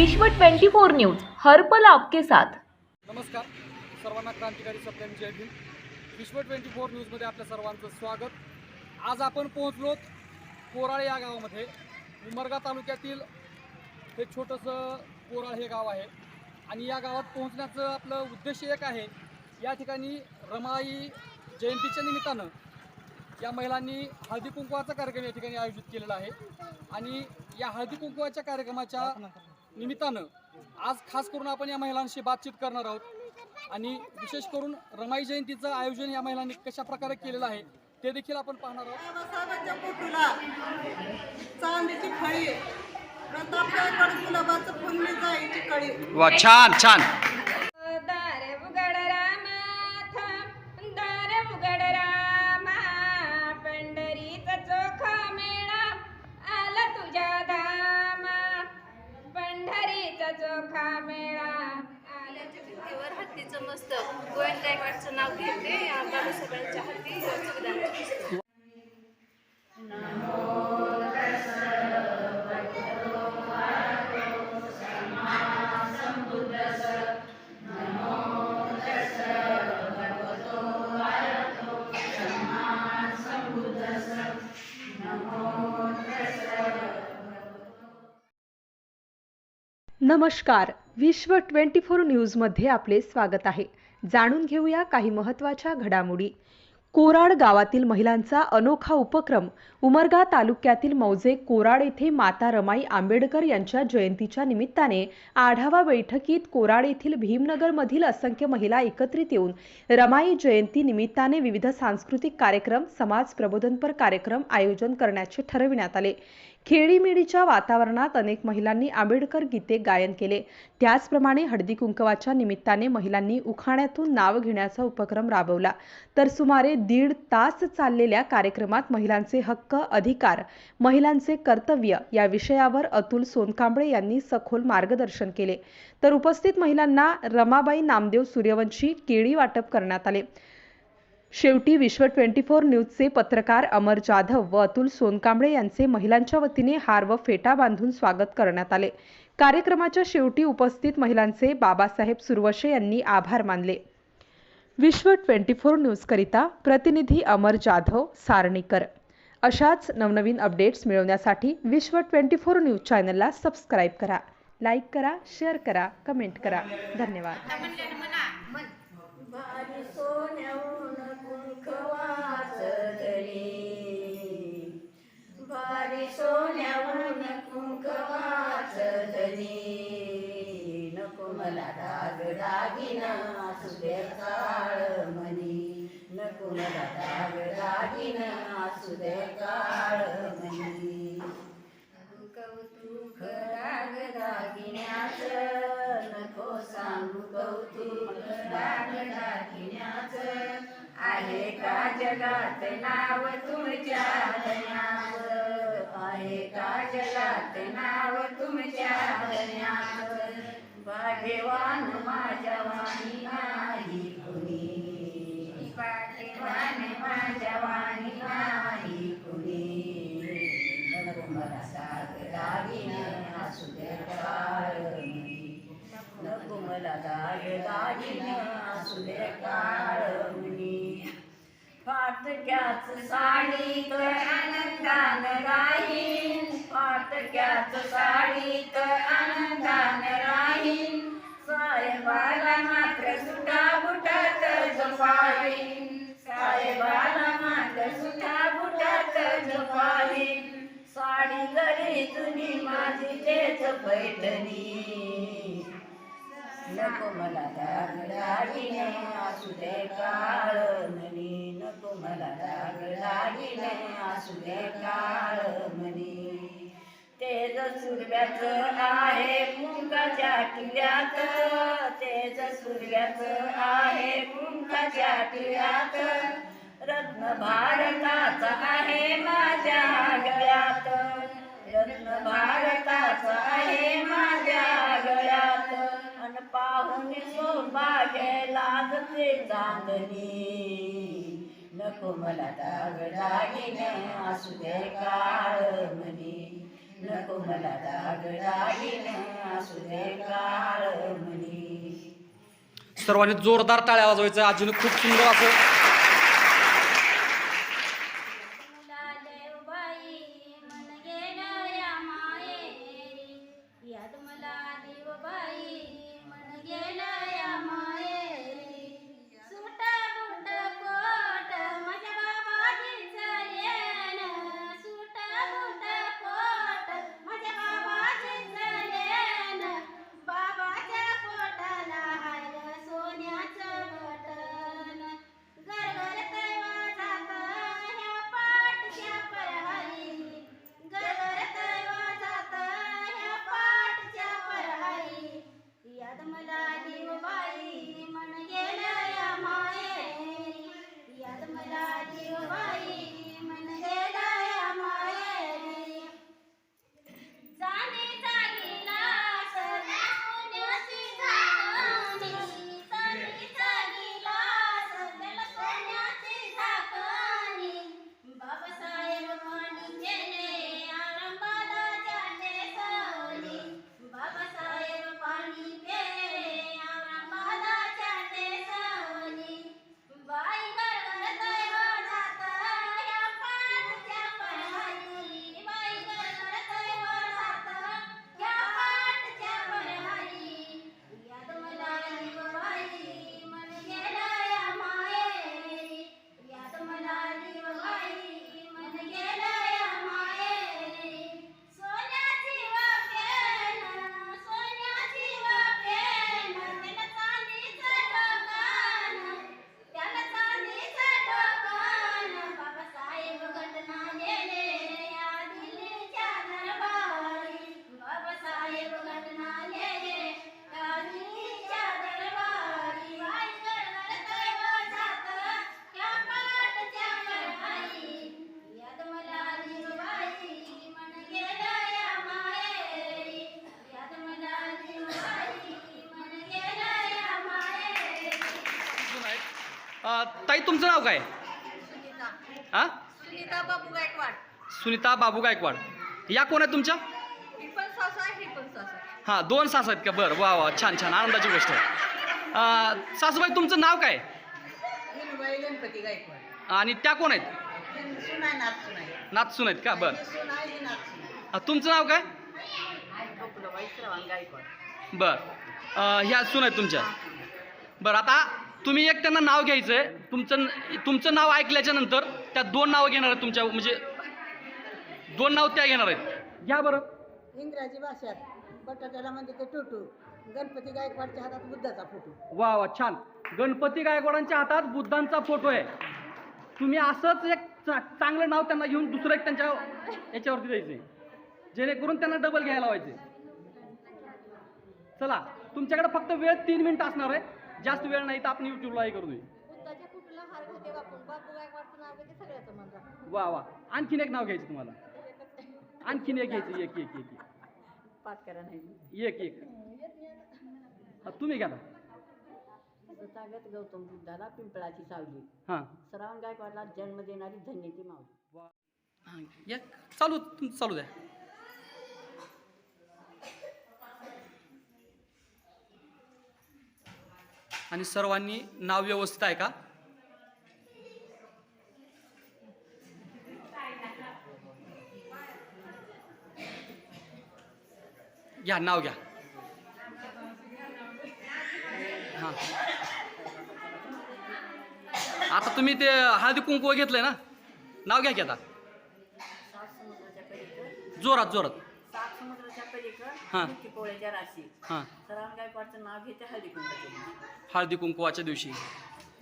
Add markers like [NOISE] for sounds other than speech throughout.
विश्व 24 न्यूज हर्पल आपके साथ. नमस्कार. सर्वांना क्रांतिकारी सप्ताह जय भीम. विश्व ट्वेंटी फोर न्यूजमध्ये आपल्या सर्वांचं स्वागत. आज आपण पोहोचलो कोराळे या गावामध्ये. उमरगा तालुक्यातील हे छोटंसं कोराळ हे गाव आहे. आणि या गावात पोहोचण्याचं आपलं उद्देश एक आहे. या ठिकाणी रमाई जयंतीच्या निमित्तानं या महिलांनी हळदी कुंकवाचा कार्यक्रम या ठिकाणी आयोजित केलेला आहे. आणि या हळदी कुंकवाच्या कार्यक्रमाच्या निमित्तानं आज खास करून आपण या महिलांशी बातचीत करणार आहोत. आणि विशेष करून रमाई जयंतीचं आयोजन या महिलांनी कशा प्रकारे केलेलं आहे ते देखील आपण पाहणार आहोत. चांदीची फळी जायची कळी वा छान छान. चोखा मेळा. आला आल्याच्या भिंतीवर हत्तीचं मस्तक गोविंद गायकवाडचं नाव घेते बाबासाहेबांच्या हत्ती सुखदानचं पुस्तक नमस्कार. विश्व 24 फोर न्यूजमध्ये आपले स्वागत आहे. जाणून घेऊया काही महत्त्वाच्या घडामोडी. कोराड गावातील महिलांचा अनोखा उपक्रम. उमरगा तालुक्यातील मौजे कोराड येथे माता रमाई आंबेडकर यांच्या जयंतीच्या निमित्ताने आढावा बैठकीत कोराड येथील भीमनगरमधील असंख्य महिला एकत्रित येऊन रमाई जयंती निमित्ताने विविध सांस्कृतिक कार्यक्रम समाज प्रबोधनपर कार्यक्रम आयोजन करण्याचे ठरविण्यात आले. खेळीमेळीच्या वातावरणात अनेक महिलांनी आंबेडकर गीते गायन केले. त्याचप्रमाणे हळदी कुंकवाच्या निमित्ताने महिलांनी उखाण्यातून नाव घेण्याचा उपक्रम राबवला. तर सुमारे दीड तास चाललेल्या कार्यक्रमात महिलांचे हक्क अधिकार महिलांचे कर्तव्य या विषयावर अतुल सोनकांबळे यांनी सखोल मार्गदर्शन केले. तर उपस्थित महिलांना रमाबाई नामदेव सूर्यवंशी केळी वाटप करण्यात आले. शेवटी विश्व ट्वेंटी फोर न्यूजचे पत्रकार अमर जाधव व अतुल सोनकांबळे यांचे महिलांच्या वतीने हार व फेटा बांधून स्वागत करण्यात आले. कार्यक्रमाच्या शेवटी उपस्थित महिलांचे बाबासाहेब सुरवशे यांनी आभार मानले. विश्व ट्वेंटी फोर न्यूजकरिता प्रतिनिधी अमर जाधव सारणीकर. अशाच नवनवीन अपडेट्स मिळवण्यासाठी विश्व ट्वेंटी फोर न्यूज चॅनलला सबस्क्राईब करा लाईक करा शेअर करा कमेंट करा. धन्यवाद. मला दाग दागिना असू काळ मनी नको मला दाग दागिना असू काळ मनी कौतुक राग दागिन्याचं नको सांगू कौतुक राग दागिन्याचं आहे का जगात नाव तुमच्या धन्याचं? आहे का जगात नाव तुमच्या धन्याचं? भाग्यवान माझ्या वाणी नाही कुणी. भाग्यवान माझ्या वाणी नाही कुणी. नको मला दाग असू दे नको मला दाग दागिने असू दे काळ मुनी. फाटक्याच साडीत आनंदान राहीन फाटक्याच साडीत आनंदान राहीन साहेबाला मात्र सुटा बुटात झोपावीन. साहेबाला मात्र सुटा बुटात झोपावीन. साडी जरी जुनी माझी तेच पैठणी. नको मला दाग दागिने असू दे काळ मनी नको मला दाग दागिने असू दे काळ मनी तेज सुरव्याच आहे कुंकाच्या किल्ल्यात तेज सुरव्याच आहे कुंकाच्या किल्ल्यात रत्न भारताचा आहे माझ्या गळ्यात. रत्न भारताचा आहे माझ्या गळ्यात. अन पाहून सौभाग्य लाजते चांदणी नको मला दागडागिने असू दे काळ मनी. नको मला दाग दागिन काळ म्हणी सर्वांनी जोरदार टाळ्या वाजवायचं आजीने खूप सुंदर असं ताई तुमचं नाव काय? हा? सुनीता बाबू गायकवाड. सुनीता बाबू गायकवाड. या कोण आहे तुमच्या? ही पण सासू आहे ही पण सासू आहे. हां दोन सास आहेत का? बरं वा वा छान छान आनंदाची गोष्ट आहे. अं, सासूबाई तुमचं नाव काय? हिनुबाई गणपती गायकवाड. आणि त्या कोण आहेत? सुनाय नाथ सुनाय नातसून आहेत का? बरं. सुनाय ही नाथ सुनाय अं, तुमचं नाव काय? गोकुळबाई श्रवण गायकवाड. बरं. अं, ह्या सून आहेत तुमच्या. बरं आता तुम्ही एक त्यांना नाव घ्यायचं आहे तुमचं तुमचं नाव ऐकल्याच्या नंतर त्या दोन नावं घेणार आहेत तुमच्या म्हणजे दोन नाव त्या घेणार आहेत. घ्या बरं. इंग्रजी भाषेत बटाट्याला म्हणजे ते टुटू. गणपती गायकवाडच्या हातात बुद्धाचा फोटो. वा वा छान. गणपती गायकवाडांच्या हातात बुद्धांचा फोटो आहे. तुम्ही असंच एक चा- चांगलं नाव त्यांना घेऊन दुसरं एक त्यांच्या याच्यावरती द्यायचं आहे जेणेकरून त्यांना डबल घ्यायला लावायचे चला तुमच्याकडे फक्त वेळ तीन मिनिटं असणार आहे. जास्त वेळ नाही तर आपण युट्यूबला हे करू दे. बुद्धाच्या कुठला हार घाते बापून बापू गायकवाडचं नाव घेते सगळ्याचं मन राखून वा वा. आणखीन एक नाव घ्यायचं तुम्हाला. आणखीन एक घ्यायचं एक एक एक एक. पाठ करा नाही. एक एक. हा, तुम्ही घ्या ना. तथागत गौतम बुद्धाला पिंपळाची सावली. हां. श्रावण गायकवाडला जन्म देणारी धन्यती मावली या चालू चालू द्या. आणि सर्वांनी नाव व्यवस्थित आहे का? घ्या नाव घ्या. हां. आता तुम्ही ते हळदी कुंकू घेतलंय ना? नाव घ्या की आता. जोरात जोरात. सात समुद्राच्या हां. पलीकड पोळ्याच्या राशी. हां. श्रावण गायकवाडचं नाव घेते? हळदी कुंकुवाच्या दिवशी.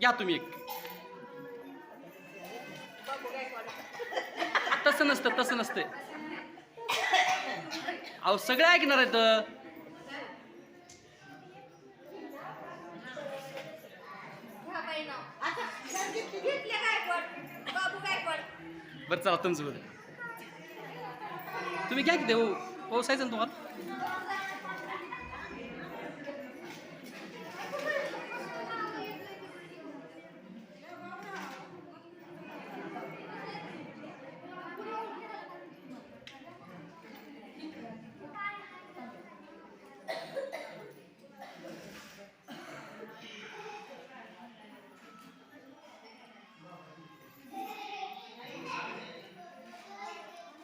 घ्या तुम्ही एक. तसं नसतं तसं नसतं अहो सगळे ऐकणार आहेत. ह्या बाई नाव. आता घेतले घेतले गायकवाड बाबू गायकवाड बरं चला तुमचं बरं तुम्ही घ्या की देऊ. 어 사이즈는 동안?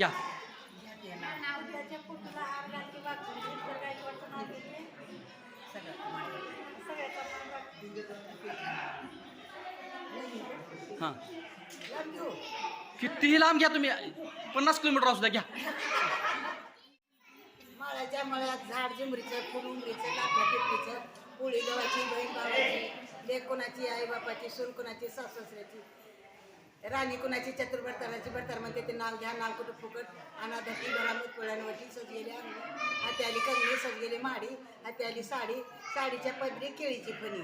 야. घालते नाव घेते हां. कितीही लांब घ्या तुम्ही. पन्नास किलोमीटर असू द्या घ्या. माळाच्या मळ्यात झाड जिमरीचं फुल उमरीचं लाकडा पिपरीचं पोळी गव्हाची बहीण भावाची लेक कोणाची आई बापाची सून कोणाची सासऱ्याची. राणी कुणाची? चतुर्भरताराची भरतार म्हणते ते नाव घ्या नाव कुठं फुकट. अनाधटी घरामत पोळ्यांवरती सजलेली अंगणी. हाती आली कंगणी सजलेली माडी. हाती आली साडी. साडीच्या पदरी केळीची फणी.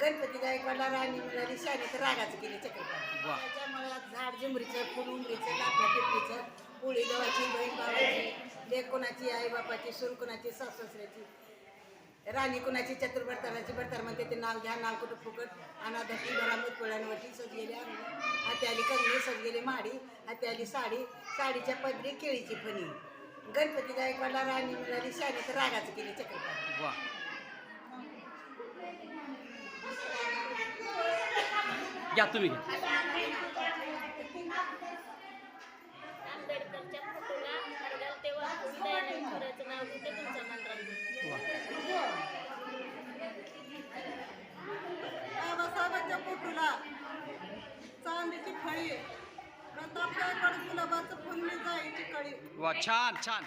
गणपती गायकवाडला राणी मिळाली. शाणी तर रागाचं केली चक्रपात. त्याच्या मळ्यात झाड जिमरीचं फुल उमरीचं लाकडा पिपरीचं पोळी गव्हाची बहीण भावाची लेक कोणाची आई बापाची सून कोणाची सासऱ्याची राणी कुणाची? चतुर्भरताराची भरतार म्हणते ते नाव घ्या नाव कुठं फुकट? अनाधटी घरामत पोळ्यांवरती सजलेली अंगणी हाती आली कंगणी सजलेली माडी हाती आली साडी साडीच्या पदरी केळीची फणी. गणपती गायकवाडला राणी मिळाली शाणी तर रागाचं केली चक्रपात वा घ्या तुम्ही. आंबेडकरच्या फोटोला नाव घेते मंत्रात वा बाबासाहेबांच्या फोटोला चांदीची फळी गुलाबाचं फुलली जायची कळी वा छान छान.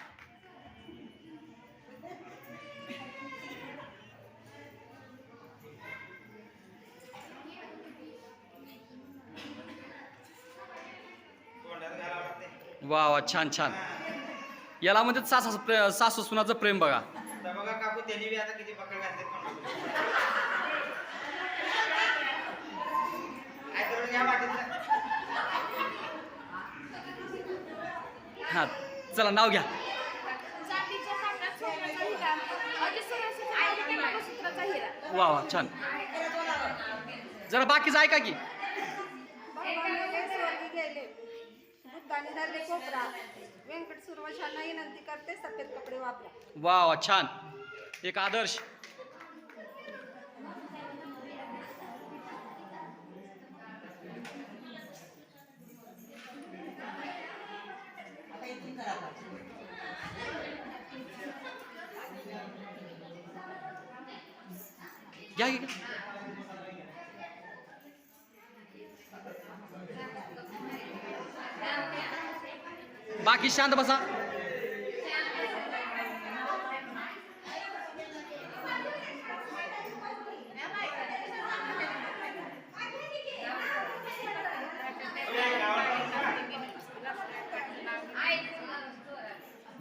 वा वा छान छान. याला म्हणजे सासू प्रे सासू सुनाचं प्रेम बघा. बघा काकू त्यांनी बी आता किती पकड घातले [LAUGHS] काय हां चला नाव घ्या. वा वा छान. जरा बाकीचं ऐका की. वा वा छान. एक आदर्श. या बाकी शांत बसा.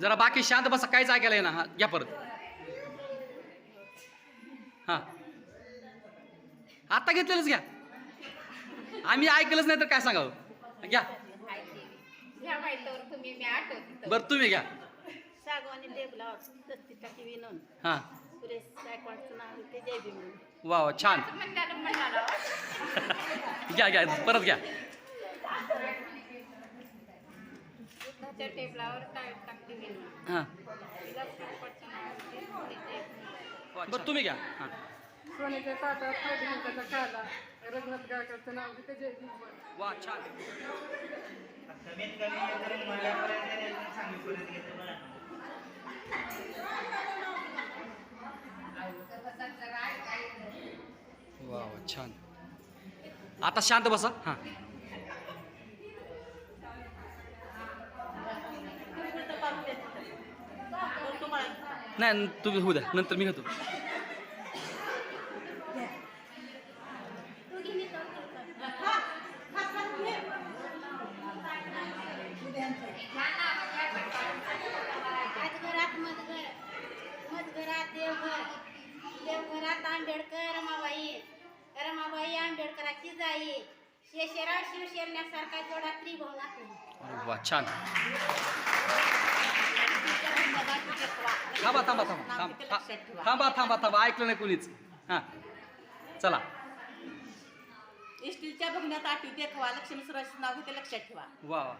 जरा बाकी शांत बसा काहीच ऐकायला ना. हा घ्या परत. हा. आता घेतलेलंच घ्या. आम्ही ऐकलंच नाही तर काय सांगावं? घ्या. बरं तुम्ही घ्या. हां. वा वा छान. घ्या घ्या परत घ्या. हां. बरं तुम्ही घ्या. हां. सोन्याच्या ताटात पैठणीचा काला रघुनाथ गायकवाडचं नाव घेते जय वा छान. कमीत कमी सांगलीपर्यंत बघा. वा वा छान. आता शांत बसा. हां. नाही तुम्ही होऊ द्या. नंतर मी घेतो. वा छान. थांबा थांबा थांबा. थांबा थांबा. थांबा थांबा ऐकलं नाही कुणीच. हां. चला. इस्टीलच्या बघण्यात आठवी देखवा लक्ष्मी सुराचं नाव घेते लक्षात ठेवा. वा वा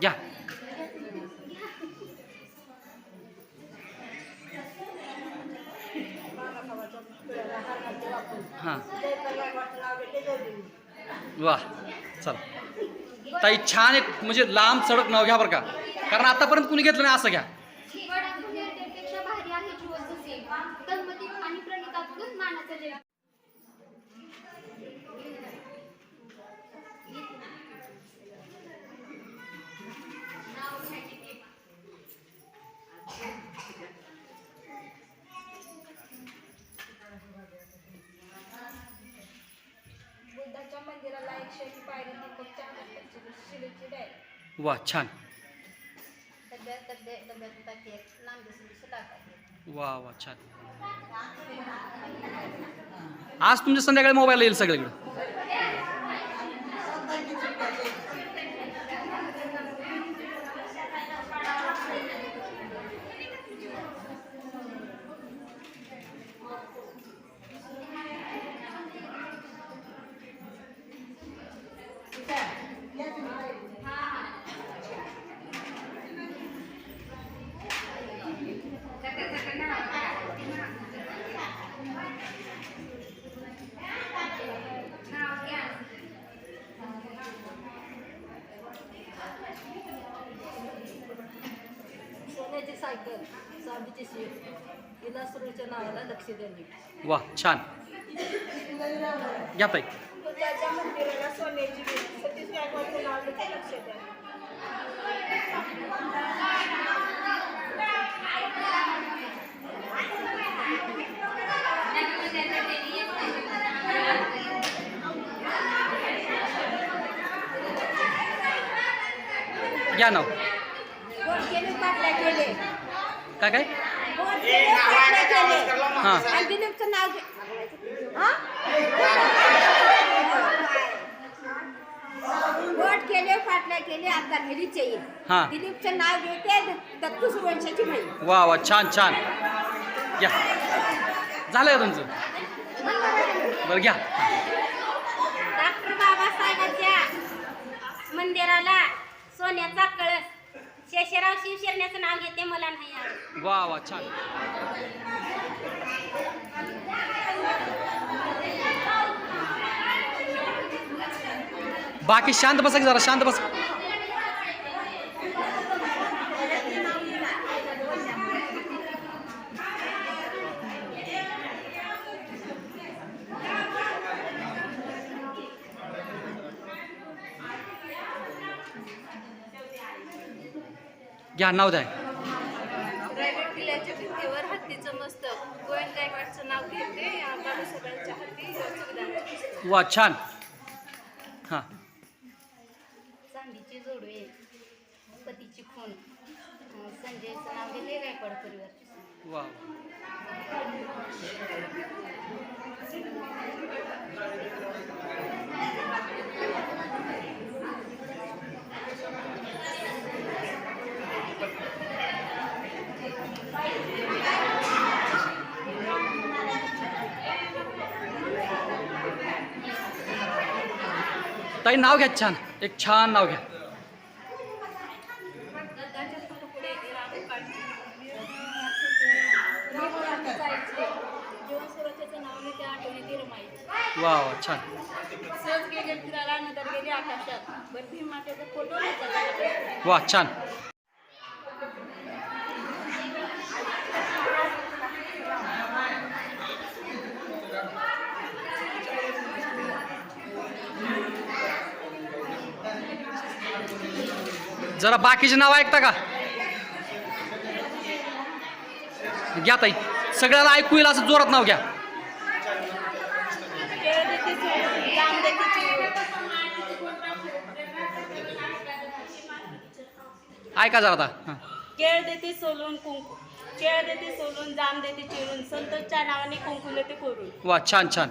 घ्या जयपाल गायकवाडचं नाव घेते जोडली मी वा चला ताई छान एक म्हणजे लांब सडक नाव घ्या बरं का. कारण आतापर्यंत कुणी घेतलं नाही असं घ्या. वा छान वा वा छान आज तुमच्या संध्याकाळी मोबाईल येईल सगळीकडे सोन्याची सायकल चांदीची शीट हिला सुरूच्या नावाला लक्ष द्यावी वा छान. घ्या ताई. बुद्धाच्या मंदिराला सोन्याची सतीश गायकवाडचं नाव घ्या पाटल्या केले. काय काय गोड केले पाटल्या केले हां। आणि दिलीपचं नाव घे हा? केले फाटल्या केले आता घरीच येईल हां दिलीपचं नाव घेते दत्तू सुवंशाची भाई वा वा छान छान. घ्या झालं का तुमचं? बरं घ्या. डॉक्टर बाबासाहेबांच्या मंदिराला सोन्याचा कळस. शेषराव शिवशरण्याचं नाव घेते मला नाही आवडत. वा वा छान. बाकी शांत बसा की जरा शांत बसा. घ्या नाव द्या. रायगड किल्ल्याच्या भिंतीवर हत्तीचं मस्तक गोविंद नाव घेते. हत्ती. वा छान. हां. चांदीची जोडवे पतीची खून अं, संजयचं नाव घेते गायकवाड परिवारची वा. ताई नाव घ्या छान. एक छान नाव घ्या. दत्ताच्या पुढे राम काढते जीवन सुरक्षेचं नाव घेते आठवणी रमाई वा वा छान सहज गेले फिरायला नंतर गेले आकाशात बरं भीमाटेचा फोटो नाही वा छान जरा बाकीचे नाव ऐकता का? घ्या ताई. सगळ्याला ऐकू येईल असं जोरात नाव घ्या. ऐका जरा आता. केळ देते सोलून कुंकू. केळ देते सोलून जाम देते चिरून. संतोषच्या नावाने कुंकू देते कोरून. वा छान छान.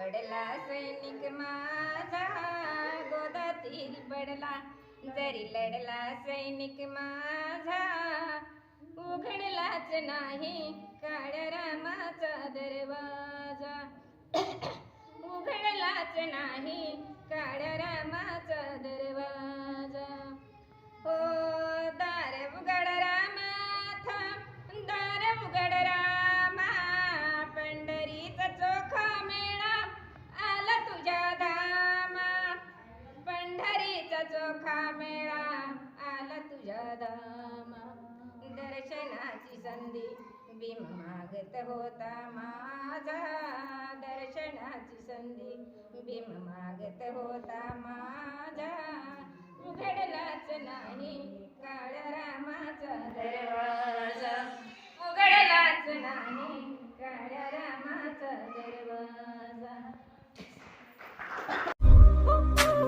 पडला सैनिक माझा गोदातील पडला. जरी लढला सैनिक माझा उघडलाच नाही काळ्या रामाचा दरवाजा. उघडलाच नाही काळ्या रामाचा दरवाजा. हो दार उघड रामाथा दार उघड राम आला तुझ्या धामा पंढरीचा चोखा मेळा आला तुझ्या धामा दर्शनाची संधी भीम मागत होता माझा. दर्शनाची संधी भीम मागत होता माझा. उघडलाच नाही काळ्या रामाचा दरवाजा. उघडलाच नाही काळ्या रामाचा दरवाजा.